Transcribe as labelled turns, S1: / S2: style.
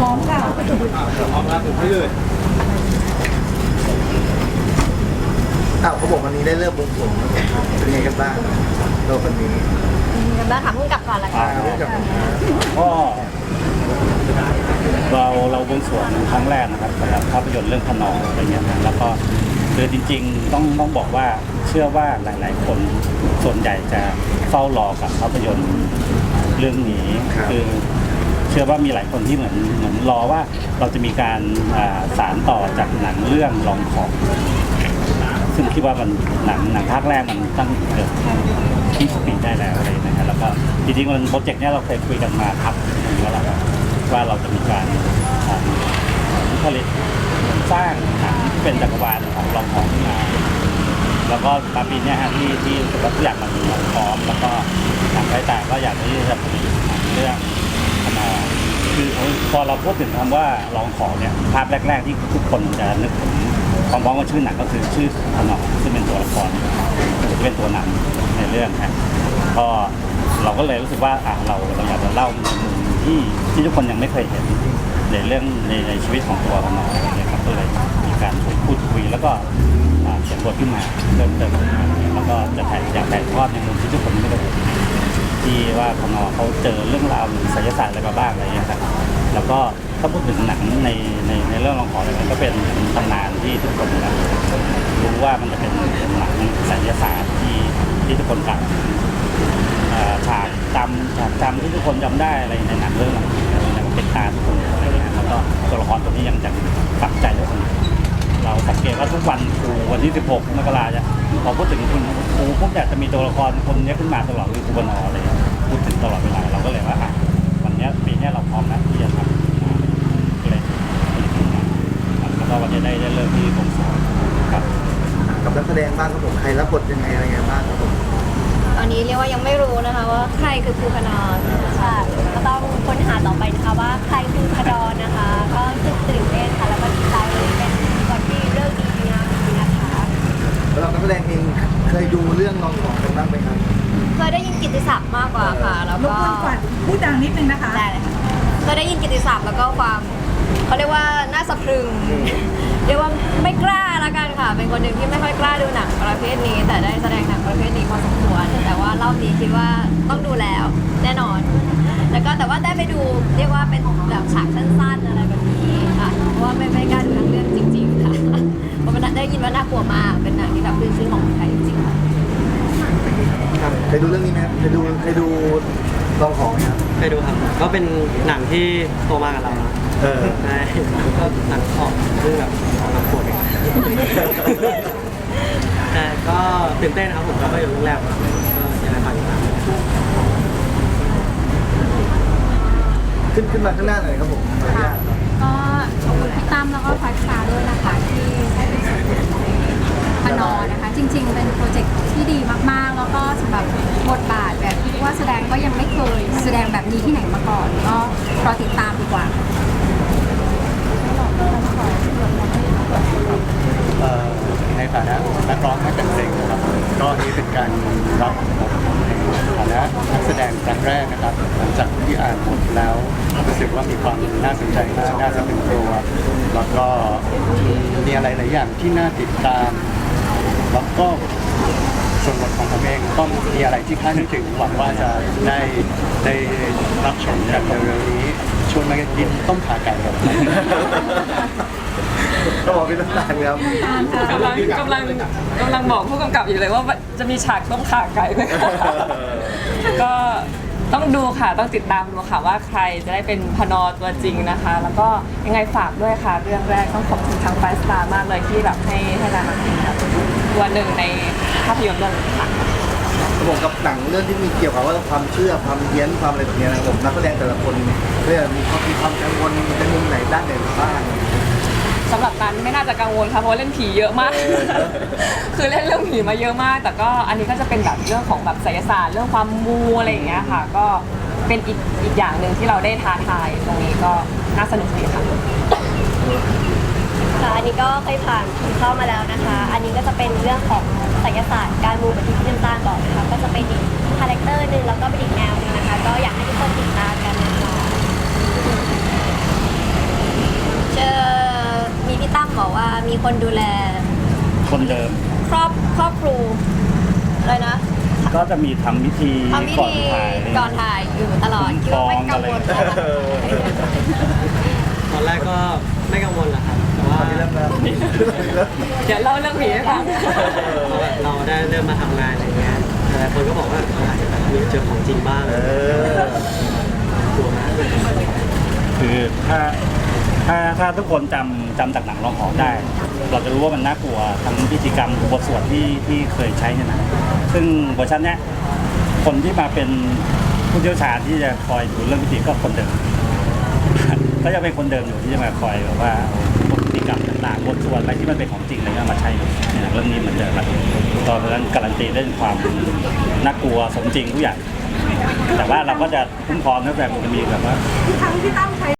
S1: พร้อมค่ะพร้อมแล้วถึงพี่เลยอ้าวเขาบอกวันนี้ได้เริ่มบวงสวงเป็นไงกันบ้างโลกวันนี้
S2: กันบ้างถามพุ่งกลับก่อนละกั
S1: นพุ่งกลับ
S3: ก็เราเราบวงสวงครั้งแรกนะครับสำหรับภาพยนตร์เรื่องพนองอะไรเงี้ยแล้วก็ คือจริงๆ ต้องต้องบอกว่าเชื่อว่าหลาย ๆ คนส่วนใหญ่จะเฝ้ารอกับภาพยนตร์เรื่องนี้คือเชื่อว่ามีหลายคนที่เหมือนเหมือนรอว่าเราจะมีการอ่าสารต่อจากหนังเรื่องลองของ ซึ่งคิดว่ามันหนังหนังภาคแรกมันตั้งเกือบ20ปีได้แล้วอะไรนะครับแล้วก็จริงๆมันโปรเจกต์เนี้ยเราเคยคุยกันมาครับหนึ่งแล้วล่ะครับว่าเราจะมีการอ่าผลิตสร้างหนังที่ เป็นจักรวาลของลองของขึ้นมาแล้วก็มาปีเนี้ยฮะที่ที่รู้สึกว่าทุกอย่างมันพร้อมแล้วก็ทางสายตาก็อยากที่จะผลิตเรื่องขนาคือพอเราพูดถึงคำว่าลองของเนี่ยภาพแรก ๆ ที่ทุกคนจะนึกถึงพร้อมๆกับชื่อหนังก็คือชื่อขนอมซึ่งเป็นตัวละครจะเป็นตัวนำในเรื่องฮะก็เราก็เลยรู้สึกว่าอะเราเราอยากจะเล่ามุมที่ที่ทุกคนยังไม่เคยเห็นในเรื่องในในชีวิตของตัวขนอมอะไรเงี้ยครับก็เลย การพูดคุยแล้วก็เขียนบทขึ้นมาเติมเติมขึ้นมาแล้วก็จะถ่ายอยากถ่ายทอดในมุมที่ทุกคนไม่ได้เห็นที่ว่าพนเขาเจอเรื่องราวหรือศิลศาสตร์อะไรมาบ้างอะไรอย่างเงี้ยครับแล้วก็ถ้าพูดถึงหนังในในในเรื่องรองขออะไรมันก็เป็นตำนานที่ทุกคนรู้ว่ามันจะเป็นหนังศิลศาสตร์ที่ที่ทุกคนกล่าวถึงอ่าฉากจำฉากจำที่ทุกคนจำได้อะไรในหนังเรื่องนั้นเป็นตาทุกคนอะไรอย่างเงี้ยแล้วก็ตัวละครตัวนี้ยังยังฝังใจทุกคน เราสังเกตว่าทุกวันครูวันที่ 16มกราจะพอพูดถึงคุณครูพวกอยากจะมีตัวละครคนนี้ขึ้นมาตลอดคือครูบนอเงี้ยพูดถึงตลอดเวลาเราก็เลยว่าอะวันนี้ปีนี้เราพร้อมนะที่จะทำก็เลยผลิตขึ้นมาครับแล้วก็วันนี้ได้ได้เริ่มที่กรมสอนครับ
S1: กับนักแสดงบ้างครับผมใครรับบทยังไงอะไรไงบ้างครับผม
S2: ตอนนี้เรียกว่ายังไม่รู้นะคะว่าใครคือครูพนอนค่ะก็ต้องค้นหาต่อไปนะคะว่าใครคือพนอนนะคะ ก็ตื่นเต้นค่ะแล้วก็ดีใจเลยเป็นวันที่เรื่องดีๆงามดีนะคะ
S1: แล้วเรานักแสดงเองเคยดูเรื่องลองของกันบ้างไหมครับ
S2: เคยได้ยินกิตติศัพท์มากกว่าค่ะ แล้ว
S4: รบ
S2: ก็
S4: กวนก่อนพูดดังนิดนึงนะคะ
S2: ได้เลยค่ะเคยได้ยินกิตติศัพท์แล้วก็ความเขาเรียกว่าน่าสะพรึง เรียกว่าไม่กล้าละกันค่ะ เป็นคนหนึ่งที่ไม่ค่อยกล้าดูหนังประเภทนี้ แต่ได้แสดงหนังประเภทนี้พอสมควร แต่ว่ารอบนี้คิดว่าต้องดูแล้วแน่นอน แล้วก็แต่ว่าได้ไปดูเรียกว่าเป็นแบบฉากสั้นๆอะไรแบบนี้ค่ะ เพราะว่าไม่ไม่กล้าดูทั้งเรื่องจริง ๆ ได้ยินว่าน่ากลัวมาก เป็นหนังที่แบบขึ้นชื่อของคนไทยจริงๆค่ะ
S1: ครับเคยดูเรื่องนี้ไหมครับเคยดูเคยดูลองของไหมครับ
S5: เคยดูครับ ก็เป็นหนังที่โตมากับเรานะ
S1: เออ
S5: ใช่ก็หนังออกเรื่องแบบออกมาปวดเองแต่ก็ตื่นเต้นนะครับผมก็ไปอยู่เรื่องแรกครับก็ยังไงฝากติดตาม
S1: ขึ้นขึ้นมาข้างหน้าหน่อยครับผมขออนุญาตครับ
S6: ก็ขอบคุณพี่ตั้มแล้วก็ อนะคะ จริง ๆ เป็นโปรเจกต์ที่ดีมากๆ แล้วก็สำหรับบทบาทแบบที่ว่าแสดงก็ยังไม่เคยแสดงแบบนี้ที่ไหนมาก่อน ก็รอติดตามดีกว่า
S7: เอ่อในฐานะนักร้องนักแต่งเพลงนะครับ ก็นี่เป็นการรับบทในฐานะนักแสดงครั้งแรกนะครับ หลังจากที่อ่านบทแล้วรู้สึกว่ามีความน่าสนใจมากน่าจะเป็นตัว แล้วก็มีอะไรหลายอย่างที่น่าติดตาม แล้วก็ส่วนบทของผมเองก็มีอะไรที่คาดไม่ถึงหวังว่าจะได้ได้รับชมกันเร็วๆนี้ชวนมากินต้มขาไก่กัน
S1: ก็บอกเป็นตำนานครับ
S8: กำลังกำลังกำลังบอกผู้กำกับอยู่เลยว่าจะมีฉากต้มขาไก่ไหมคะก็ ต้องดูค่ะต้องติดตามดูค่ะว่าใครจะได้เป็นพนอตัวจริงนะคะ แล้วก็ยังไงฝากด้วยค่ะ เรื่องแรกต้องขอบคุณทางไฟสตาร์มากเลยที่แบบให้ให้การมาเป็นแบบตัวหนึ่งในภาพยนตร์เรื่องนี้ค่ะ
S1: ผมกับหนังเรื่องที่มีเกี่ยวกับว่าความเชื่อความเฮี้ยนความอะไรแบบนี้นะผมนักแสดงแต่ละคนเนี่ยมีความมีความกังวลในมุมไหนด้านไหนบ้าง
S8: สำหรับการไม่น่าจะกังวลค่ะเพราะว่าเล่นผีเยอะมาก คือเล่นเรื่องผีมาเยอะมาก แต่ก็อันนี้ก็จะเป็นแบบเรื่องของแบบไสยศาสตร์เรื่องความมูอะไรอย่างเงี้ยค่ะ ก็เป็นอีกอีกอย่างหนึ่งที่เราได้ท้าทายตรงนี้ก็น่าสนุกดีค่ะ
S2: ค่ะอันนี้ก็เคยผ่านผีเข้ามาแล้วนะคะ อันนี้ก็จะเป็นเรื่องของไสยศาสตร์การมูแบบที่พี่น้ำตาลบอกนะคะก็จะเป็นอีกคาแรคเตอร์หนึ่งแล้วก็เป็นอีกแนวหนึงนะคะ ก็อยากให้ทุกคนติดตามกันนะคะ มีคนดูแล
S3: คนเดิม
S2: ครอบครอบครูอะไรนะ
S3: ก็จะมีทำพิธี
S2: ทำพิ
S3: ก่อน
S2: ธี
S3: ถ่าย
S2: ก่อนถ่ายอยู่ตลอดคิดว่าไม่กังวล
S3: ฟ้องอะไร
S5: ตอนแรกก็ไม่กังวลหรอกครับ แต่ว่า
S1: ตอนนี้เริ่มแล้ว
S8: เดี๋ยวเล่าเรื่องผีให้ฟัง
S5: พอแบบเราได้เริ่มมาทำงานอะไรเงี้ยหลายคนก็บอกว่าเอออาจจะแบบมีเจอของจริงบ้าง
S1: เออ
S5: กลัวมาก
S3: คือถ้า ถ้าถ้าทุกคนจำจำจากหนังร้องหอได้ เราจะรู้ว่ามันน่ากลัวทั้งพิธีกรรมบทสวดที่ที่เคยใช้ในหนังซึ่งเวอร์ชันเนี้ยคนที่มาเป็นผู้เชี่ยวชาญที่จะคอยดูเรื่องพิธีก็คนเดิม ก็จะเป็นคนเดิมอยู่ที่จะมาคอยแบบว่าพวกพิธีกรรมต่างๆบทสวดอะไรที่มันเป็นของจริงอะไรเงี้ยมาใช้ในหนังเรื่องนี้เหมือนเดิมครับตอนนั้นการันตีเรื่องความน่ากลัวสมจริงทุกอย่างแต่ว่าเราก็จะคุ้มครองนะแบบมันจะมีแบบว่า
S4: ทุกครั้งที่ตั้มใช้